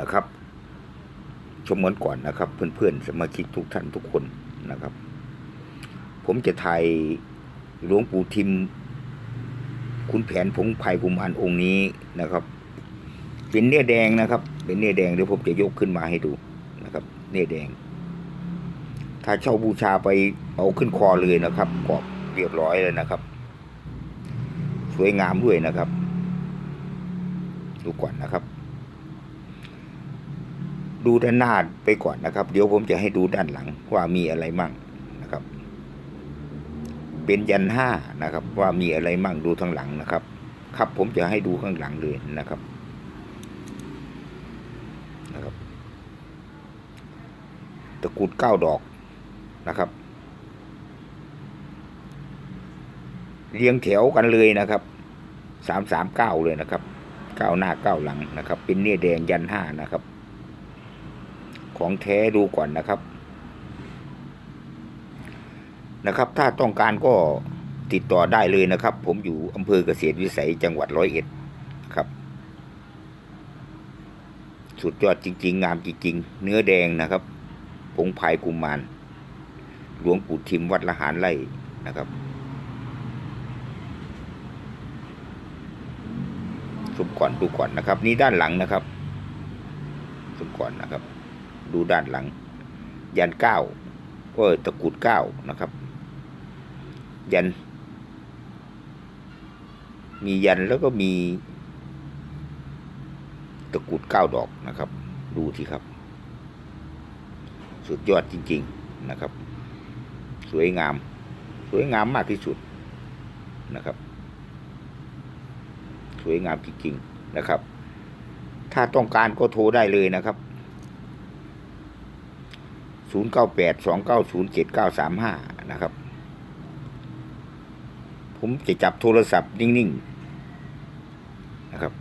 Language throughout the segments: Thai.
นะครับ ชมกันก่อนนะครับ เพื่อนๆสมาชิกทุกท่านทุกคนนะครับ ผมจะถ่ายหลวงปู่ทิม คุณแผนผงไผ่กุมารองค์นี้นะครับ เป็นเนื้อแดงนะครับ เป็นเนื้อแดงเดี๋ยวผมจะยกขึ้นมาให้ดูนะครับ เนื้อแดง ถ้าเช่าบูชาไปเอาขึ้นคอเลยนะครับกรอบเรียบร้อยเลยนะครับ สวยงามด้วยนะครับ ดูก่อนนะครับ ดูด้านหน้าไปก่อนนะครับ เดี๋ยวผมจะให้ดูด้านหลังว่ามีอะไรมั่งนะครับ เป็นยันห้านะครับ ว่ามีอะไรมั่งดูทางหลังนะครับ ครับผมจะให้ดูข้างหลังเลยนะครับนะครับตะกรุดเก้าดอกนะครับ เรียงแถวกันเลยนะครับสามสามเก้าเลยนะครับเก้าหน้าเก้าหลังนะครับ เป็นเนื้อแดงยันห้านะครับ ของแท้ดูก่อนนะครับ นะครับ ถ้าต้องการก็ติดต่อได้เลยนะครับ ผมอยู่อำเภอเกษตรวิสัยจังหวัดร้อยเอ็ดครับ สุดยอดจริง ๆ งามจริง ๆ เนื้อแดงนะครับผงพายกุมารหลวงปู่ทิมวัดละหารไร่นะครับสุมก่อนดูก่อนนะครับ นี่ด้านหลังนะครับสุมก่อนนะครับ ดูด้านหลัง ยันเก้าเออตะกุดเก้านะครับ ยัน มียันแล้วก็มี ตะกุดเก้าดอกนะครับ ดูที่ครับ สุดยอดจริง ๆนะครับ สวยงาม สวยงามมากที่สุดนะครับ สวยงามจริงๆนะครับ ถ้าต้องการก็โทรได้เลยนะครับ 0982907935 นะครับ ผมจะจับโทรศัพท์นิ่ง ๆ นะครับ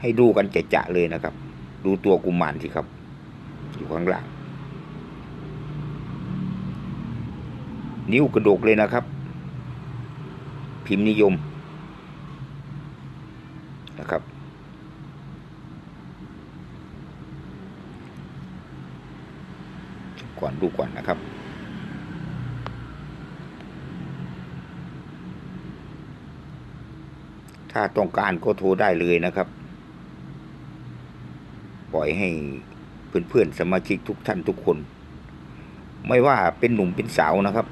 ให้ดูกันจะๆเลยนะครับ ดูตัวกุมารสิครับ อยู่ข้างล่าง นิ้วกระดกเลยนะครับ พิมพ์นิยมนะครับ ก่อนดูก่อนนะครับ ถ้าต้องการก็โทรได้เลยนะครับ ปล่อยให้เพื่อนๆสมาชิกทุกท่านทุกคน ไม่ว่าเป็นหนุ่มเป็นสาวนะครับ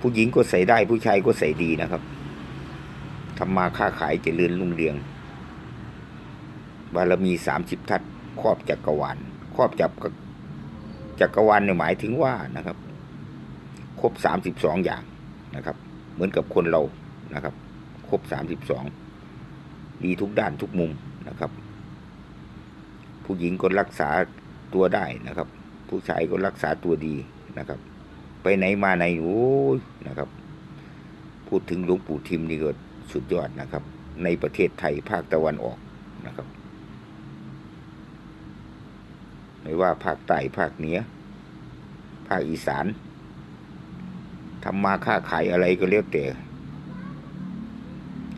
ผู้หญิงก็ใส่ได้ผู้ชายก็ใส่ดีนะครับทำมาค้าขายเจริญรุ่งเรือง บารมีสามสิบทัศครอบจักรวาลครอบจับ จักรวาลเนี่ยหมายถึงว่านะครับ ครบสามสิบสองอย่างนะครับ เหมือนกับคนเรานะครับ ครบสามสิบสองดีทุกด้านทุกมุมนะครับ ผู้หญิงก็รักษาตัวได้นะครับ ผู้ชายก็รักษาตัวดีนะครับ ไปไหนมาไหนโอ้ยนะครับ พูดถึงหลวงปู่ทิมนี่ก็สุดยอดนะครับ ในประเทศไทยภาคตะวันออกนะครับ ไม่ว่าภาคใต้ภาคเหนือภาคอีสานทำมาค้าขายอะไรก็เรียกแต่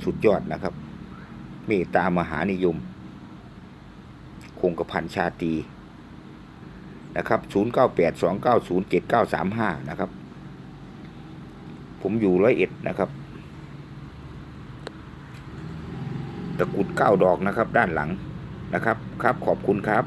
สุดยอดนะครับ เมตตามหานิยม คงกระพันชาตีนะครับ 0982907935 นะครับ ผมอยู่ร้อยเอ็ดนะครับ ตะกรุดเก้าดอกนะครับด้านหลังนะครับ ครับขอบคุณครับ